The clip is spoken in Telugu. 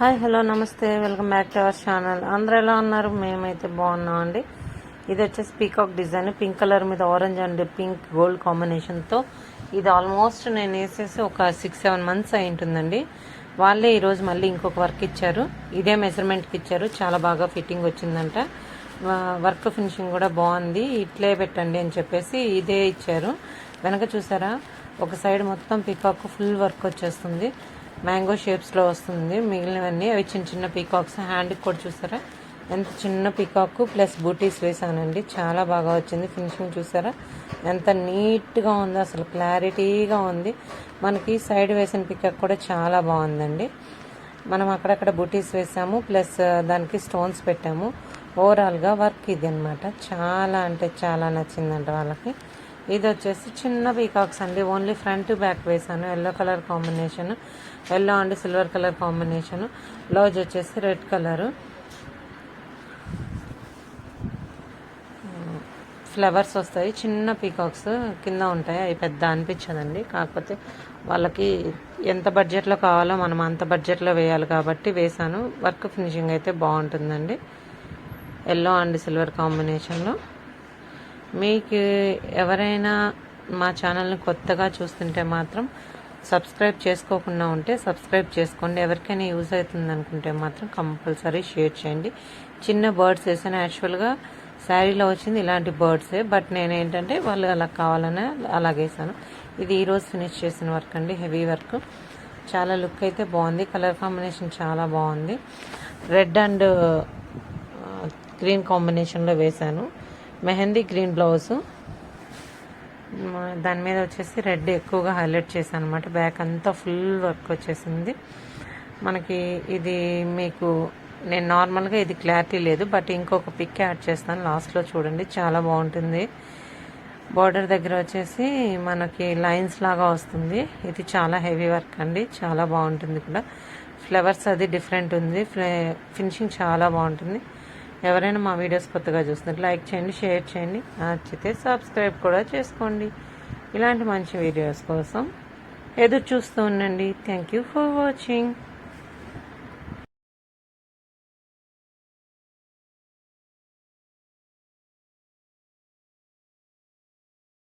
హాయ్ హలో నమస్తే. Welcome back to our channel. అందరూ ఎలా ఉన్నారు? మేమైతే బాగున్నాం అండి. ఇది వచ్చేసి పీకాక్ డిజైన్. పింక్ కలర్ మీద ఆరెంజ్ అండ్ పింక్ గోల్డ్ కాంబినేషన్తో ఇది ఆల్మోస్ట్ నేను వేసేసి ఒక సిక్స్ సెవెన్ మంత్స్ అయి ఉంటుందండి. వాళ్ళే ఈరోజు మళ్ళీ ఇంకొక వర్క్ ఇచ్చారు. ఇదే మెజర్మెంట్కి ఇచ్చారు. చాలా బాగా ఫిట్టింగ్ వచ్చిందంట. వర్క్ ఫినిషింగ్ కూడా బాగుంది. ఇట్లే పెట్టండి అని చెప్పేసి ఇదే ఇచ్చారు. వెనక చూసారా? ఒక సైడ్ మొత్తం పీకాక్ ఫుల్ వర్క్ వచ్చేస్తుంది. మ్యాంగో షేప్స్లో వస్తుంది. మిగిలినవన్నీ అవి చిన్న చిన్న పీకాక్స్. హ్యాండ్కి కూడా చూసారా? ఎంత చిన్న పీకాక్ ప్లస్ బూటీస్ వేసానండి. చాలా బాగా వచ్చింది. ఫినిషింగ్ చూసారా? ఎంత నీట్గా ఉందో. అసలు క్లారిటీగా ఉంది. మనకి సైడ్ వేసిన పీకాక్ కూడా చాలా బాగుందండి. మనం అక్కడక్కడ బూటీస్ వేసాము. ప్లస్ దానికి స్టోన్స్ పెట్టాము. ఓవరాల్గా వర్క్ ఇది అనమాట చాలా అంటే చాలా నచ్చిందంట వాళ్ళకి. ఇది వచ్చేసి చిన్న పీకాక్స్ అండి. ఓన్లీ ఫ్రంట్ బ్యాక్ వేసాను yellow colour combination yellow and silver colour combination blouse వచ్చేసి రెడ్ కలరు ఫ్లవర్స్ వస్తాయి. చిన్న పీకాక్స్ కింద ఉంటాయి. అవి పెద్ద అనిపించదండి. కాకపోతే వాళ్ళకి ఎంత బడ్జెట్లో కావాలో మనం అంత బడ్జెట్లో వేయాలి కాబట్టి వేసాను వర్క్ ఫినిషింగ్ అయితే బాగుంటుందండి. ఎల్లో అండ్ సిల్వర్ కాంబినేషన్లో మీకు ఎవరైనా మా ఛానల్ని కొత్తగా చూస్తుంటే మాత్రం సబ్స్క్రైబ్ చేసుకోకుండా ఉంటే సబ్స్క్రైబ్ చేసుకోండి. ఎవరికైనా యూజ్ అవుతుంది అనుకుంటే మాత్రం కంపల్సరీ షేర్ చేయండి. చిన్న బర్డ్స్ వేసాను యాక్చువల్గా శారీలో వచ్చింది ఇలాంటి బర్డ్సే. బట్ నేను ఏంటంటే వాళ్ళు అలా కావాలని అలాగేసాను ఇది ఈరోజు ఫినిష్ చేసిన వర్క్ అండి. Heavy work. చాలా లుక్ అయితే బాగుంది. కలర్ కాంబినేషన్ చాలా బాగుంది. రెడ్ అండ్ గ్రీన్ కాంబినేషన్లో వేశాను మెహందీ గ్రీన్ బ్లౌజు. దాని మీద వచ్చేసి రెడ్ ఎక్కువగా హైలైట్ చేశాను అనమాట బ్యాక్ అంతా ఫుల్ వర్క్ వచ్చేసింది. మనకి ఇది మీకు నేను నార్మల్గా ఇది క్లారిటీ లేదు బట్ ఇంకొక పిక్ యాడ్ చేస్తాను. లాస్ట్లో చూడండి చాలా బాగుంటుంది. బార్డర్ దగ్గర వచ్చేసి మనకి లైన్స్ లాగా వస్తుంది. ఇది చాలా హెవీ వర్క్ అండి చాలా బాగుంటుంది కూడా. ఫ్లవర్స్ అది డిఫరెంట్ ఉంది. ఫినిషింగ్ చాలా బాగుంటుంది. ఎవరైనా మా వీడియోస్ కొత్తగా చూస్తున్నట్టు లైక్ చేయండి షేర్ చేయండి. నచ్చితే సబ్స్క్రైబ్ కూడా చేసుకోండి. ఇలాంటి మంచి వీడియోస్ కోసం ఎదురు చూస్తూ ఉండండి. Thank you for watching